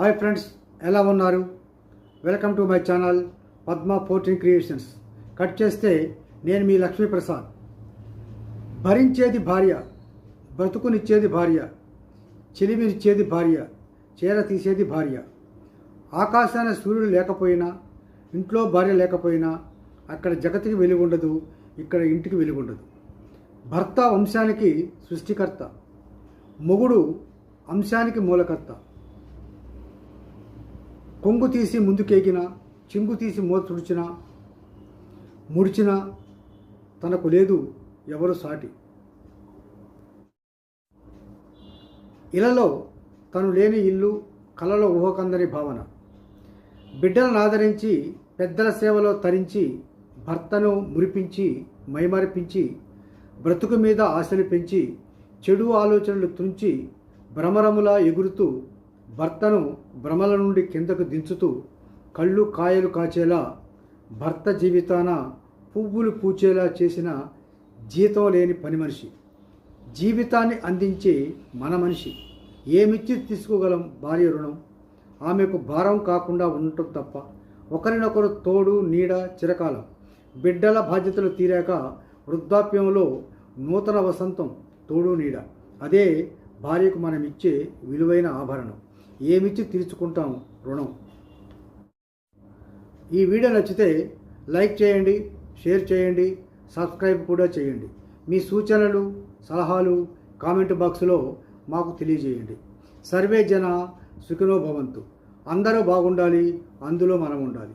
Hi friends ఎలా ఉన్నారు? Welcome to my channel Padma fourteen creations cut చేస్తే నేను మీ లక్ష్మీప్రసాద్ భరించేది భార్య బ్రతుకునిచ్చేది భార్య చెలిమినిచ్చేది భార్య చీర తీసేది భార్య. ఆకాశాన సూర్యుడు లేకపోయినా ఇంట్లో భార్య లేకపోయినా అక్కడ జగతికి వెలుగుండదు ఇక్కడ ఇంటికి వెలుగుండదు. భర్త వంశానికి సృష్టికర్త మొగుడు అంశానికి మూలకర్త. కొంగు తీసి ముందుకేగిన చింగు తీసి మూత తుడిచిన ముడిచిన తనకు లేదు ఎవరు సాటి. ఇలలో తను లేని ఇల్లు కలలో ఊహకందని భావన. బిడ్డలను ఆదరించి పెద్దల సేవలో తరించి భర్తను మురిపించి మైమరిపించి బ్రతుకు మీద ఆశలు పెంచి చెడు ఆలోచనలు తుంచి భ్రమరములా ఎగురుతూ భర్తను భ్రమల నుండి కిందకు దించుతూ కళ్ళు కాయలు కాచేలా భర్త జీవితాన పువ్వులు పూచేలా చేసిన జీతం లేని పని మనిషి. జీవితాన్ని అందించే మన మనిషి. ఏమిచ్చి తీసుకోగలం భార్య రుణం? ఆమెకు భారం కాకుండా ఉండటం తప్ప ఒకరినొకరు తోడు నీడ చిరకాలం. బిడ్డల బాధ్యతలు తీరాక వృద్ధాప్యంలో నూతన వసంతం తోడు నీడ. అదే భార్యకు మనం ఇచ్చే విలువైన ఆభరణం. ఏమిచ్చి తీర్చుకుంటాం రుణం? ఈ వీడియో నచ్చితే లైక్ చేయండి షేర్ చేయండి సబ్స్క్రైబ్ కూడా చేయండి. మీ సూచనలు సలహాలు కామెంట్ బాక్స్లో మాకు తెలియజేయండి. సర్వే జన సుఖినో భవంతు. అందరూ బాగుండాలి అందులో మనం ఉండాలి.